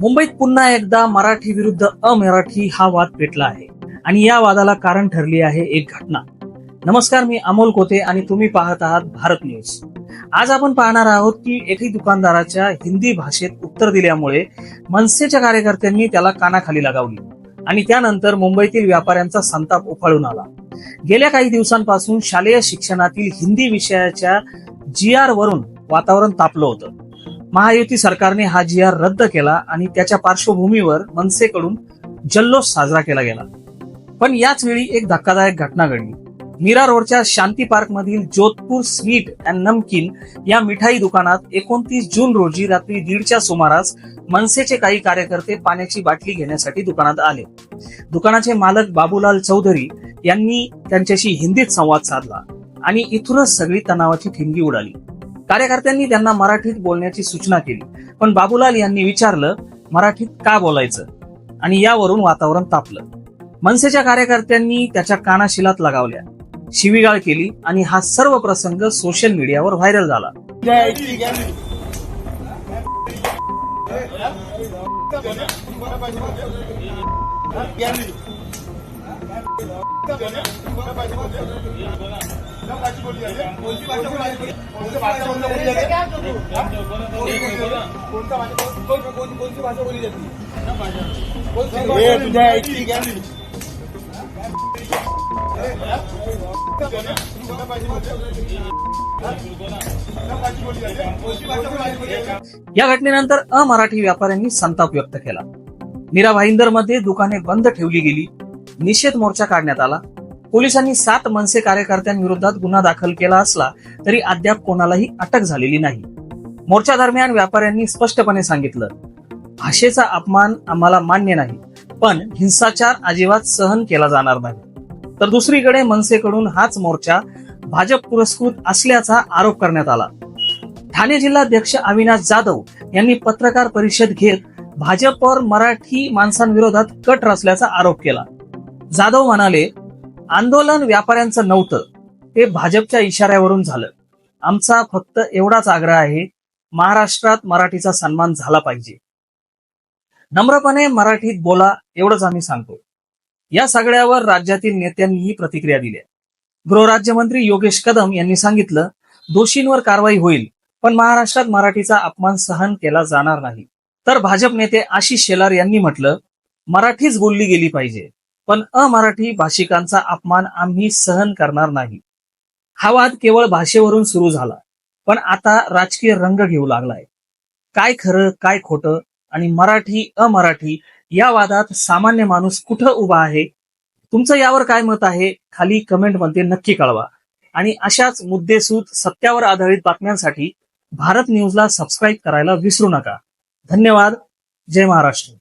मुंबईत पुन्हा एकदा मराठी विरुद्ध अमराठी हा वाद पेटला आहे. आणि या वादाला कारण ठरली आहे एक घटना. नमस्कार मी अमोल कोते आणि तुम्ही पाहत आहात भारत न्यूज. आज आपण पाहणार आहोत की एकही दुकानदाराच्या हिंदी भाषेत उत्तर दिल्यामुळे मनसेच्या कार्यकर्त्यांनी त्याला कानाखाली लगावली आणि त्यानंतर मुंबईतील व्यापाऱ्यांचा संताप उफाळून आला. गेल्या काही दिवसांपासून शालेय शिक्षणातील हिंदी विषयाच्या जी आर वरून वातावरण तापलं होतं. महायुती सरकारने हा जी आर रद्द केला आणि त्याच्या पार्श्वभूमीवर मनसेकडून जल्लोष साजरा केला गेला. पण याच वेळी एक धक्कादायक घटना घडली. मीरा रोडच्या शांती पार्क मधील जोधपूर स्वीट अँड नमकीन या मिठाई दुकानात एकोणतीस जून रोजी रात्री दीडच्या सुमारास मनसेचे काही कार्यकर्ते पाण्याची बाटली घेण्यासाठी दुकानात आले. दुकानाचे मालक बाबूलाल चौधरी यांनी त्यांच्याशी हिंदीत संवाद साधला आणि इथूनच सगळी तणावाची ठिणगी उडाली. कार्यकर्त्यांनी त्यांना मराठीत बोलण्याची सूचना केली पण बाबूलाल यांनी विचारलं मराठीत का बोलायचं आणि यावरून वातावरण तापलं मनसेच्या कार्यकर्त्यांनी त्याच्या कानाशिलात लगावल्या शिवीगाळ केली आणि हा सर्व प्रसंग सोशल मीडियावर व्हायरल झाला कोणती भाषा बोलली जाते तुझ्या ऐकली या घटनेनंतर अमराठी व्यापाऱ्यांनी संताप व्यक्त केला. मीरा भाईंदरमध्ये दुकाने बंद ठेवली गेली. निषेध मोर्चा काढण्यात आला. पोलिसांनी सात मनसे कार्यकर्त्यांविरोधात गुन्हा दाखल केला असला तरी अद्याप कोणालाही अटक झालेली नाही. मोर्चा दरम्यान व्यापाऱ्यांनी स्पष्टपणे सांगितलं भाषेचा अपमान आम्हाला मान्य नाही पण हिंसाचार अजिबात सहन केला जाणार नाही. तर दुसरीकडे मनसेकडून हाच मोर्चा भाजप पुरस्कृत असल्याचा आरोप करण्यात आला. ठाणे जिल्हाध्यक्ष अविनाश जाधव यांनी पत्रकार परिषद घेत भाजपवर मराठी माणसांविरोधात कट रचल्याचा आरोप केला. जाधव म्हणाले आंदोलन व्यापाऱ्यांचं नव्हतं ते भाजपच्या इशाऱ्यावरून झालं. आमचा फक्त एवढाच आग्रह आहे महाराष्ट्रात मराठीचा सन्मान झाला पाहिजे. नम्रपणे मराठीत बोला एवढंच आम्ही सांगतो. या सगळ्यावर राज्यातील नेत्यांनीही प्रतिक्रिया दिल्या. गृहराज्यमंत्री योगेश कदम यांनी सांगितलं दोषींवर कारवाई होईल पण महाराष्ट्रात मराठीचा अपमान सहन केला जाणार नाही. तर भाजप नेते आशिष शेलार यांनी म्हटलं मराठीच बोलली गेली पाहिजे. पण अमराठी भाषिकांचा अपमान आम्ही सहन करणार नाही. हा वाद केवळ भाषेवरून सुरू झाला पण आता राजकीय रंग घेऊ लागलाय. काय खरं काय खोटं आणि मराठी अमराठी या वादात सामान्य माणूस कुठं उभा आहे? तुमचं यावर काय मत आहे? खाली कमेंटमध्ये नक्की कळवा. आणि अशाच मुद्देसूद सत्यावर आधारित बातम्यांसाठी भारत न्यूजला सबस्क्राईब करायला विसरू नका. धन्यवाद. जय महाराष्ट्र.